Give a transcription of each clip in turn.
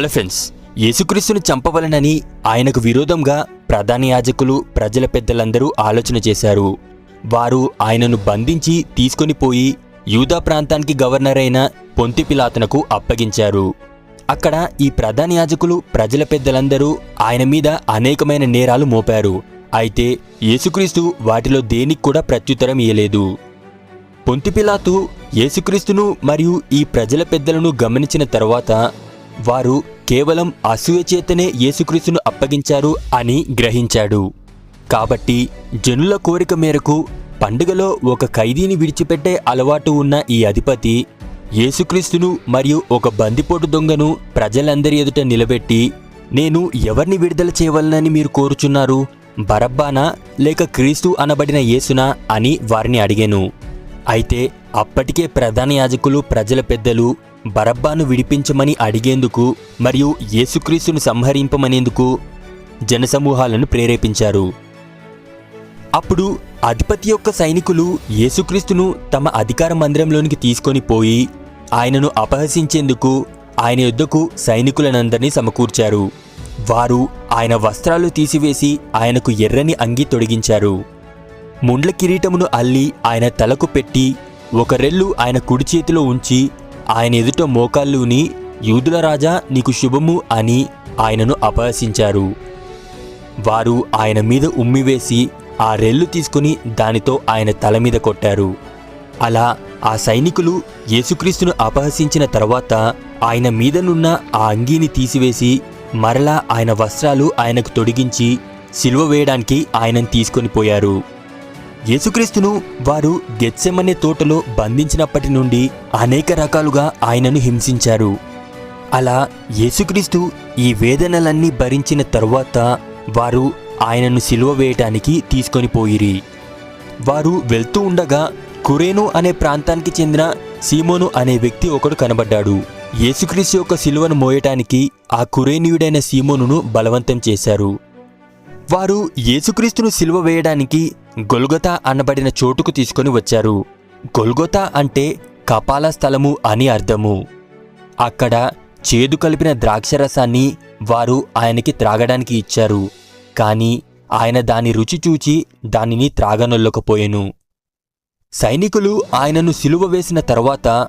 Hello friends యేసుక్రీస్తుని చంపవలనని ఆయనకు విరోధంగా ప్రధాన యాజకులు ప్రజల పెద్దలందరూ ఆలోచన చేశారు. వారు ఆయనను బంధించి తీసుకొని పోయి యూదా ప్రాంతానికి గవర్నర్ అయిన పొంతిపిలాతునకు అప్పగించారు. అక్కడ ఈ ప్రధాన యాజకులు ప్రజల పెద్దలందరూ ఆయన మీద అనేకమైన నేరాలు మోపారు. అయితే యేసుక్రీస్తు వాటిలో దేనికి కూడా ప్రత్యుత్తరం ఇయ్యలేదు. పొంతిపిలాతు యేసుక్రీస్తును మరియు ఈ ప్రజల పెద్దలను గమనించిన తర్వాత వారు కేవలం అసూయ చేతనే యేసుక్రీస్తును అప్పగించారు అని గ్రహించాడు. కాబట్టి జనుల కోరిక మేరకు పండుగలో ఒక ఖైదీని విడిచిపెట్టే అలవాటు ఉన్న ఈ అధిపతి యేసుక్రీస్తును మరియు ఒక బందిపోటు దొంగను ప్రజలందరి ఎదుట నిలబెట్టి నేను ఎవరిని విడుదల చేయవలనని మీరు కోరుచున్నారు? బరబ్బానా? లేక క్రీస్తు అనబడిన యేసునా? అని వారిని అడిగాను. అయితే అప్పటికే ప్రధాన యాజకులు ప్రజల పెద్దలు బరబ్బాను విడిపించమని అడిగేందుకు మరియు యేసుక్రీస్తును సంహరింపమనేందుకు జనసమూహాలను ప్రేరేపించారు. అప్పుడు అధిపతి యొక్క సైనికులు యేసుక్రీస్తును తమ అధికార మందిరంలోనికి తీసుకొని పోయి ఆయనను అపహసించేందుకు ఆయన యుద్ధకు సైనికులనందరినీ సమకూర్చారు. వారు ఆయన వస్త్రాలు తీసివేసి ఆయనకు ఎర్రని అంగి తొడిగించారు. ముండ్ల కిరీటమును అల్లి ఆయన తలకు పెట్టి ఒక రెల్లు ఆయన కుడి చేతిలో ఉంచి ఆయన ఎదుట మోకాళ్ళుని యూదుల రాజా నీకు శుభము అని ఆయనను అపహసించారు. వారు ఆయన మీద ఉమ్మివేసి ఆ రెల్లు తీసుకుని దానితో ఆయన తల మీద కొట్టారు. అలా ఆ సైనికులు యేసుక్రీస్తును అపహసించిన తర్వాత ఆయన మీదనున్న ఆ అంగీని తీసివేసి మరలా ఆయన వస్త్రాలు ఆయనకు తొడిగించి సిలువ వేయడానికి ఆయనను తీసుకొని పోయారు. యేసుక్రీస్తును వారు గెత్సెమనే తోటలో బంధించినప్పటి నుండి అనేక రకాలుగా ఆయనను హింసించారు. అలా యేసుక్రీస్తు ఈ వేదనలన్నీ భరించిన తరువాత వారు ఆయనను సిలువ వేయటానికి తీసుకొని పోయిరి. వారు వెళ్తూ ఉండగా కురేను అనే ప్రాంతానికి చెందిన సీమోను అనే వ్యక్తి ఒకడు కనబడ్డాడు. యేసుక్రీస్తు యొక్క సిలువను మోయటానికి ఆ కురేనీయుడైన సీమోనును బలవంతం చేశారు. వారు యేసుక్రీస్తును సిలువ వేయడానికి గొల్గొతా అనబడిన చోటుకు తీసుకొని వచ్చారు. గొల్గొతా అంటే కపాల స్థలము అని అర్థము. అక్కడ చేదు కలిపిన ద్రాక్షరసాన్ని వారు ఆయనకి త్రాగడానికి ఇచ్చారు. కాని ఆయన దాని రుచి చూచి దానిని త్రాగనొల్లకపోయెను. సైనికులు ఆయనను సిలువ వేసిన తర్వాత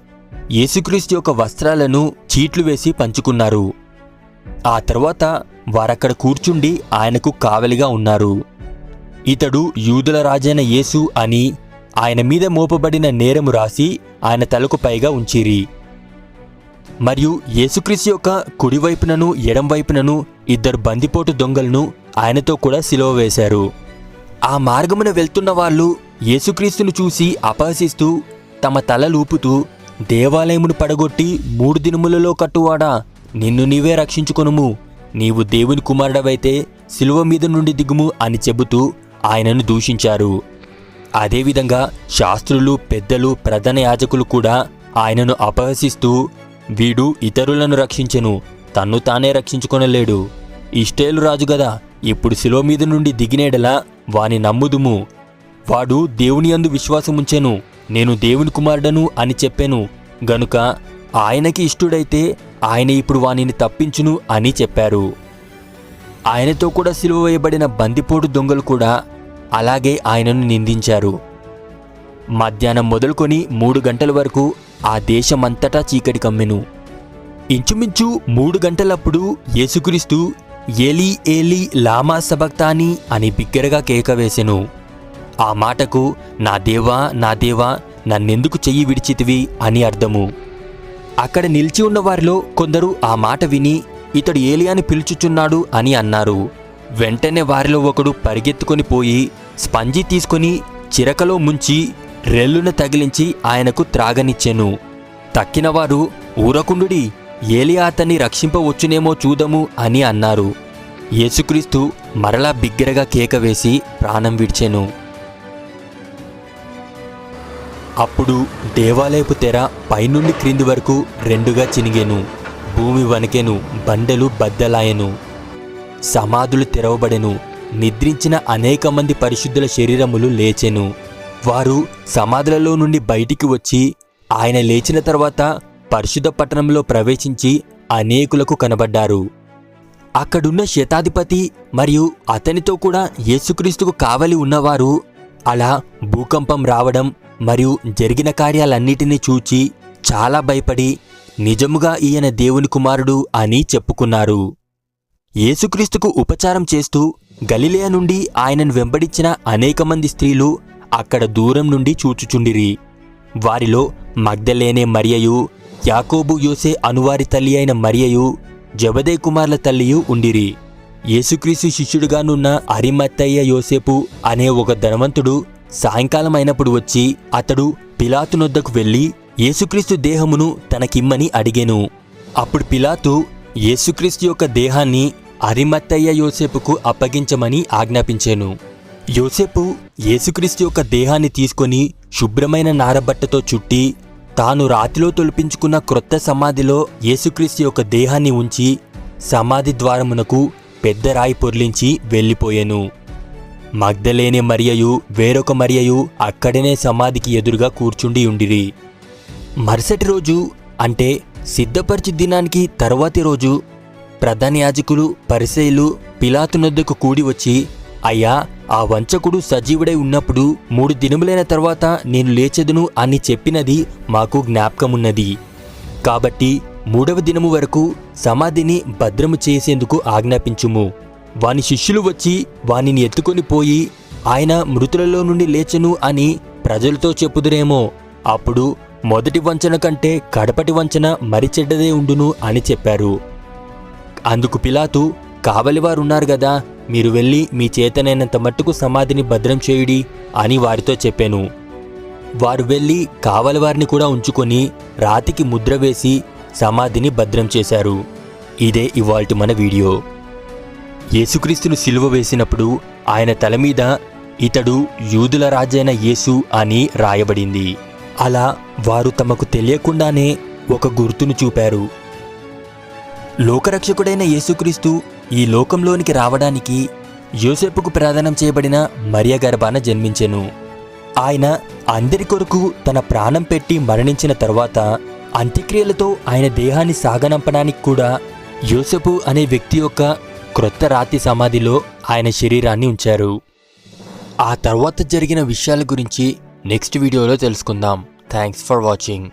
యేసుక్రీస్తు యొక్క వస్త్రాలను చీట్లు వేసి పంచుకున్నారు. ఆ తర్వాత వారక్కడ కూర్చుండి ఆయనకు కావలిగా ఉన్నారు. ఇతడు యూదుల రాజైన యేసు అని ఆయన మీద మోపబడిన నేరము రాసి ఆయన తలకు పైగా ఉంచిరి. మరియు యేసుక్రీస్తు యొక్క కుడివైపునను ఎడంవైపునను ఇద్దరు బందిపోటు దొంగలను ఆయనతో కూడా సిలువ వేశారు. ఆ మార్గమున వెళ్తున్న వాళ్ళు యేసుక్రీస్తును చూసి అపహసిస్తూ తమ తలలూపుతూ దేవాలయమును పడగొట్టి మూడు దినములలో కట్టువాడా నిన్ను నీవే రక్షించుకొనుము నీవు దేవుని కుమారుడవైతే సిలువ మీద నుండి దిగుము అని చెబుతూ ఆయనను దూషించారు. అదేవిధంగా శాస్త్రులు పెద్దలు ప్రధాన యాజకులు కూడా ఆయనను అపహసిస్తూ వీడు ఇతరులను రక్షించెను తన్ను తానే రక్షించుకొనలేడు. ఇష్టేలు రాజు గదా ఇప్పుడు శిలో మీద నుండి దిగినేడలా వాని నమ్ముదుము. వాడు దేవుని యందు విశ్వాసముంచెను నేను దేవుని కుమారుడను అని చెప్పాను. గనుక ఆయనకి ఇష్టుడైతే ఆయన ఇప్పుడు వానిని తప్పించును అని చెప్పారు. ఆయనతో కూడా సిలువ వేయబడిన బందిపోటు దొంగలు కూడా అలాగే ఆయనను నిందించారు. మధ్యాహ్నం మొదలుకొని మూడు గంటల వరకు ఆ దేశమంతటా చీకటి కమ్మెను. ఇంచుమించు మూడు గంటలప్పుడు యేసుక్రీస్తు ఏలీ ఏలీ లామా సబక్తాని అని బిగ్గరగా కేక వేసెను. ఆ మాటకు నా దేవా నా దేవా నన్నెందుకు చెయ్యి విడిచితివి? అని అర్థము. అక్కడ నిలిచి ఉన్న వారిలో కొందరు ఆ మాట విని ఇతడు ఏలియాని పిలుచుచున్నాడు అని అన్నారు. వెంటనే వారిలో ఒకడు పరిగెత్తుకొని పోయి స్పంజి తీసుకొని చిరకలో ముంచి రెల్లున తగిలించి ఆయనకు త్రాగనిచ్చెను. తక్కినవారు ఊరకుండుడి ఏలియా అతన్ని రక్షింపవచ్చునేమో చూదము అని అన్నారు. యేసుక్రీస్తు మరలా బిగ్గరగా కేక వేసి ప్రాణం విడిచెను. అప్పుడు దేవాలయపు తెర పైనుండి క్రింది వరకు రెండుగా చినిగెను. భూమి వణకెను బండలు బద్దలాయెను. సమాధులు తెరవబడెను. నిద్రించిన అనేక మంది పరిశుద్ధుల శరీరములు లేచెను. వారు సమాధులలో నుండి బయటికి వచ్చి ఆయన లేచిన తర్వాత పరిశుద్ధ పట్టణంలో ప్రవేశించి అనేకులకు కనబడ్డారు. అక్కడున్న శతాధిపతి మరియు అతనితో కూడా యేసుక్రీస్తుకు కావలి ఉన్నవారు అలా భూకంపం రావడం మరియు జరిగిన కార్యాలన్నిటినీ చూచి చాలా భయపడి నిజముగా ఈయన దేవుని కుమారుడు అని చెప్పుకున్నారు. యేసుక్రీస్తుకు ఉపచారం చేస్తూ గలిలయ నుండి ఆయనను వెంబడించిన అనేక మంది స్త్రీలు అక్కడ దూరం నుండి చూచుచుండిరి. వారిలో మగ్ధలేనే మరియయు యాకోబు యోసే అనువారి తల్లి అయిన మరియయు జబదే కుమార్ల తల్లియు ఉండిరి. యేసుక్రీస్తు శిష్యుడుగానున్న అరిమత్తయ్య యోసేపు అనే ఒక ధనవంతుడు సాయంకాలం అయినప్పుడు వచ్చి అతడు పిలాతునొద్దకు వెళ్ళి యేసుక్రీస్తు దేహమును తనకిమ్మని అడిగెను. అప్పుడు పిలాతు యేసుక్రీస్తు యొక్క దేహాన్ని అరిమత్తయ్య యోసేపుకు అప్పగించమని ఆజ్ఞాపించాను. యోసేపు యేసుక్రీస్తు యొక్క దేహాన్ని తీసుకొని శుభ్రమైన నారబట్టతో చుట్టి తాను రాతిలో తొలిపించుకున్న క్రొత్త సమాధిలో యేసుక్రీస్తు యొక్క దేహాన్ని ఉంచి సమాధి ద్వారమునకు పెద్ద రాయి పొర్లించి వెళ్ళిపోయాను. మగ్ధలేని మరియయు వేరొక మరియయు అక్కడనే సమాధికి ఎదురుగా కూర్చుండి ఉండిరి. మరుసటి రోజు అంటే సిద్ధపరిచి దినానికి తర్వాతి రోజు ప్రధాన యాజకులు పరిసైలు పిలాతు నొద్దకు కూడి వచ్చి అయ్యా ఆ వంచకుడు సజీవుడై ఉన్నప్పుడు మూడు దినములైన తర్వాత నేను లేచెదను అని చెప్పినది మాకు జ్ఞాపకమున్నది. కాబట్టి మూడవ దినము వరకు సమాధిని భద్రము చేసేందుకు ఆజ్ఞాపించుము. వాని శిష్యులు వచ్చి వానిని ఎత్తుకొని పోయి ఆయన మృతులలో నుండి లేచెను అని ప్రజలతో చెప్పుదురేమో అప్పుడు మొదటి వంచన కంటే కడపటి వంచన మరి చెడ్డదే ఉండును అని చెప్పారు. అందుకు పిలాతు కావలివారున్నారు గదా మీరు వెళ్ళి మీ చేతనైనంత మట్టుకు సమాధిని భద్రం చేయుడి అని వారితో చెప్పాను. వారు వెళ్ళి కావలివారిని కూడా ఉంచుకొని రాతికి ముద్ర వేసి సమాధిని భద్రం చేశారు. ఇదే ఇవాల్టి మన వీడియో. యేసుక్రీస్తును సిలువ వేసినప్పుడు ఆయన తల మీద ఇతడు యూదుల రాజైన యేసు అని రాయబడింది. అలా వారు తమకు తెలియకుండానే ఒక గుర్తును చూపారు. లోకరక్షకుడైన యేసుక్రీస్తు ఈ లోకంలోనికి రావడానికి యోసేపుకు ప్రార్థనం చేయబడిన మరియ గర్భాన జన్మించెను. ఆయన అందరి కొరకు తన ప్రాణం పెట్టి మరణించిన తర్వాత అంత్యక్రియలతో ఆయన దేహాన్ని సాగనంపడానికి కూడా యోసేపు అనే వ్యక్తి యొక్క క్రొత్త రాతి సమాధిలో ఆయన శరీరాన్ని ఉంచారు. ఆ తర్వాత జరిగిన విషయాల గురించి నెక్స్ట్ వీడియోలో తెలుసుకుందాం. Thanks for watching.